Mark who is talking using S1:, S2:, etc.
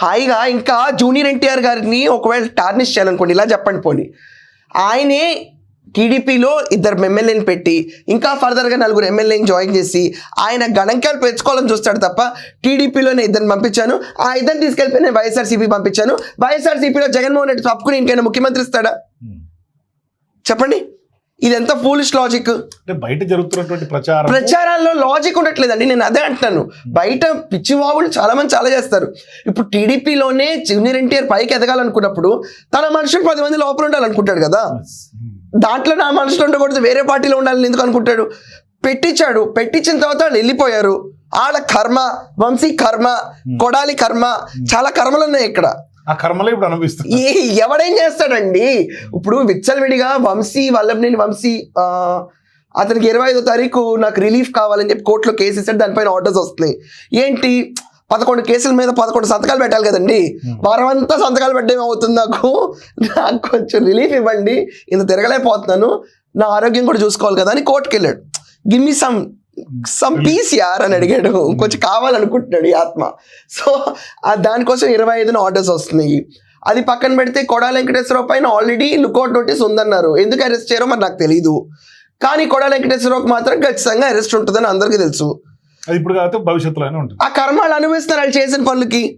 S1: హాయిగా ఇంకా జూనియర్ ఎన్టీఆర్ గారిని ఒకవేళ టార్నిష్ చేయాలనుకోండి ఇలా చెప్పండి పోనీ. ఆయనే టీడీపీలో ఇద్దరు ఎమ్మెల్యేని పెట్టి ఇంకా ఫర్దర్గా నలుగురు ఎమ్మెల్యేని జాయిన్ చేసి ఆయన గణంకాయలు పెంచుకోవాలని చూస్తాడు తప్ప టీడీపీలోనే ఇద్దరిని పంపించాను ఆ ఇద్దరిని తీసుకెళ్ళిపోయి నేను వైఎస్ఆర్సీపీ పంపించాను. వైఎస్ఆర్సీపీలో జగన్మోహన్ రెడ్డి తప్పుకుని ఇంకైనా ముఖ్యమంత్రి ఇస్తాడా? చెప్పండి. ఇది ఎంత ఫూలిష్ లాజిక్
S2: అంటే బయట జరుగుతున్నటువంటి ప్రచారం.
S1: ప్రచారాల్లో లాజిక్ ఉండట్లేదండి నేను అదే అంటున్నాను. బయట పిచ్చివాగులు చాలా మంది చాలా చేస్తారు. ఇప్పుడు టీడీపీలోనే జూనియర్ ఎన్టీఆర్ పైకి ఎదగాలనుకున్నప్పుడు తన మనుషులు పది మంది లోపల ఉండాలనుకుంటాడు కదా. దాంట్లో నా మనుషులు ఉండకూడదు వేరే పార్టీలో ఉండాలని ఎందుకు అనుకుంటాడు? పెట్టించాడు పెట్టించిన తర్వాత వాళ్ళు వెళ్ళిపోయారు. ఆడ కర్మ వంశీ కర్మ కొడాలి కర్మ చాలా కర్మలు ఉన్నాయి ఇక్కడ.
S2: ఆ కర్మలో ఇప్పుడు అనుభవిస్తుంది
S1: ఏ ఎవడేం చేస్తాడండి? ఇప్పుడు విచ్చలవిడిగా వంశీ వల్లభనేని వంశీ అతనికి ఇరవై ఐదో తారీఖు నాకు రిలీఫ్ కావాలని చెప్పి కోర్టులో కేసు ఇస్తాడు దానిపైన ఆర్డర్స్ వస్తున్నాయి. ఏంటి? పదకొండు కేసుల మీద పదకొండు సంతకాలు పెట్టాలి కదండి. వారం అంతా సంతకాలు పెట్టడం అవుతుంది నాకు? నాకు కొంచెం రిలీఫ్ ఇవ్వండి. ఇంత తిరగలేకపోతున్నాను. నా ఆరోగ్యం కూడా చూసుకోవాలి కదా అని కోర్టుకి వెళ్ళాడు give me some some peace యార్ అని అడిగాడు. కొంచెం కావాలనుకుంటున్నాడు ఈ ఆత్మ. సో ఆ దానికోసం ఇరవై ఐదున ఆర్డర్స్ వస్తున్నాయి. అది పక్కన పెడితే కొడాల వెంకటేశ్వరరావు పైన ఆల్రెడీ లుకౌట్ నోటీస్ ఉందన్నారు. ఎందుకు అరెస్ట్ చేయరో మరి నాకు తెలియదు కానీ కొడాల వెంకటేశ్వరరావుకి మాత్రం ఖచ్చితంగా అరెస్ట్ ఉంటుందని అందరికీ తెలుసు.
S2: అది ఇప్పుడు భవిష్యత్తులోనే ఉంటుంది.
S1: ఆ కర్మాలు అనుభవిస్తున్నారు వాళ్ళు చేసిన పనులకి.